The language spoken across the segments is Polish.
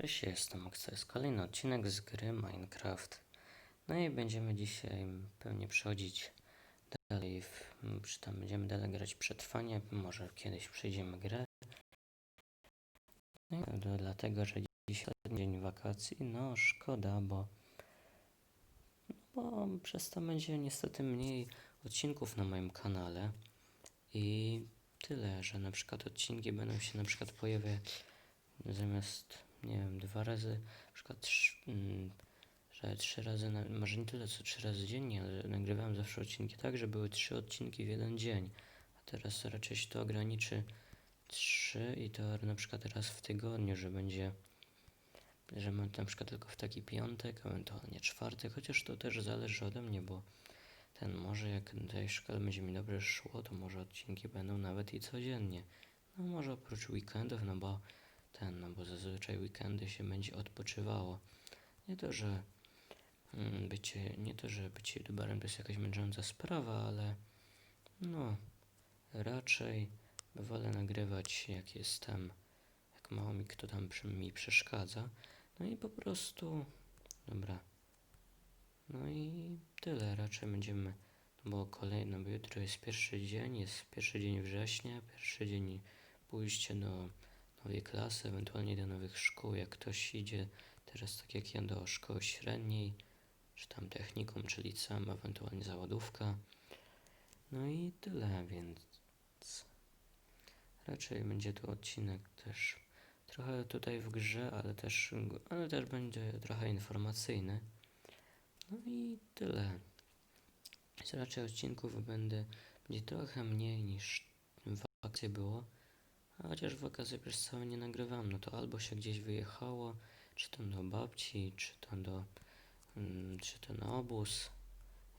Cześć, jestem Max. To jest kolejny odcinek z gry Minecraft. No i będziemy dzisiaj pewnie przechodzić dalej, w, czy tam będziemy dalej grać przetrwanie, może kiedyś przejdziemy grę. No i dlatego, że dzisiaj dzień wakacji, no szkoda, bo, bo przez to będzie niestety mniej odcinków na moim kanale i tyle, że na przykład odcinki będą się na przykład pojawiać zamiast, nie wiem, dwa razy, na przykład trz, mm, że trzy razy, na, może nie tyle co trzy razy dziennie, ale nagrywałem zawsze odcinki tak, że były trzy odcinki w jeden dzień, a teraz raczej się to ograniczy trzy i to na przykład raz w tygodniu, że będzie, że mam na przykład tylko w taki piątek, ewentualnie czwartek, chociaż to też zależy ode mnie, bo ten może jak tej szkole będzie mi dobrze szło, to może odcinki będą nawet i codziennie. No może oprócz weekendów, no bo ten, no bo zazwyczaj weekendy się będzie odpoczywało. Nie to, że mm, bycie, nie to, że bycie youtuberem to jest jakaś męcząca sprawa, ale no raczej wolę nagrywać jak jestem, jak mało mi kto tam przy, mi przeszkadza. No i po prostu, dobra. No i tyle, raczej będziemy, no bo kolejny, bo jutro jest pierwszy dzień, jest pierwszy dzień września, pierwszy dzień pójście do nowej klasy, ewentualnie do nowych szkół, jak ktoś idzie teraz tak jak ja do szkoły średniej, czy tam technikum, czy liceum, ewentualnie załadówka. No i tyle, więc raczej będzie tu odcinek też trochę tutaj w grze, ale też, ale też będzie trochę informacyjny. No i tyle. Więc raczej odcinków będę, będzie trochę mniej niż w wakacje było. Chociaż w wakacje przez całe nie nagrywam, no to albo się gdzieś wyjechało, czy to do babci, czy to do, mm, czy to na obóz,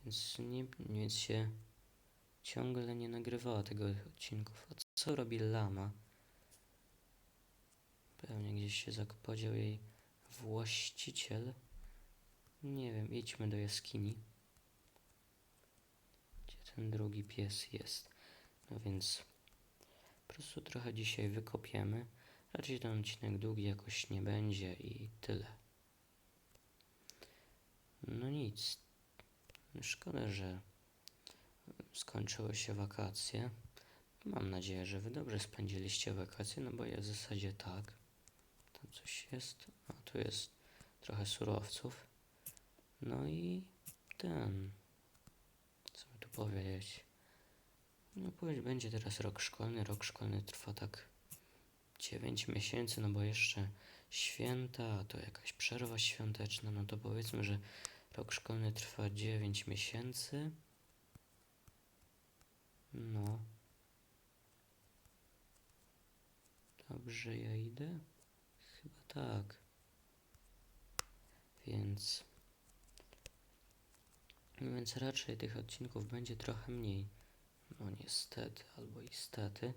więc, nie, więc się ciągle nie nagrywała tego odcinków. A co robi lama? Pewnie gdzieś się zak- podział jej właściciel. Nie wiem, idźmy do jaskini. Gdzie ten drugi pies jest? No więc prostu trochę dzisiaj wykopiemy. Raczej ten odcinek długi jakoś nie będzie i tyle. No nic. Szkoda, że skończyły się wakacje. Mam nadzieję, że wy dobrze spędziliście wakacje, no bo ja w zasadzie tak. Tam coś jest. A tu jest trochę surowców. No i ten. Co by tu powiedzieć? No będzie teraz rok szkolny. Rok szkolny trwa tak 9 miesięcy, no bo jeszcze święta, to jakaś przerwa świąteczna, no to powiedzmy, że rok szkolny trwa 9 miesięcy. No. Dobrze, ja idę? Chyba tak. Więc. Więc raczej tych odcinków będzie trochę mniej. No niestety, albo istety.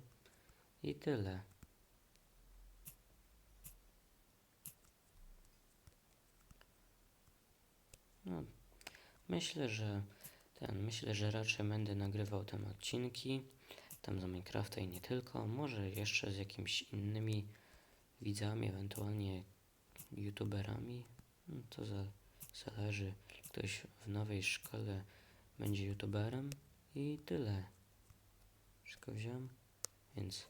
I tyle. No, myślę, że ten, myślę, że raczej będę nagrywał te odcinki, tam za Minecrafta i nie tylko, może jeszcze z jakimiś innymi widzami, ewentualnie youtuberami, no to za, zależy, ktoś w nowej szkole będzie youtuberem i tyle. Wszystko wziąłem, więc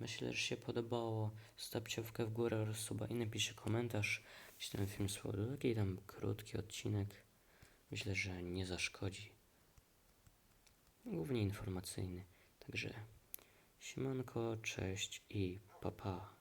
myślę, że się podobało. Stawcie w górę oraz suba i napiszcie komentarz, jeśli ten film spodobał. Taki tam krótki odcinek. Myślę, że nie zaszkodzi. Głównie informacyjny. Także siemanko, cześć i papa. Pa.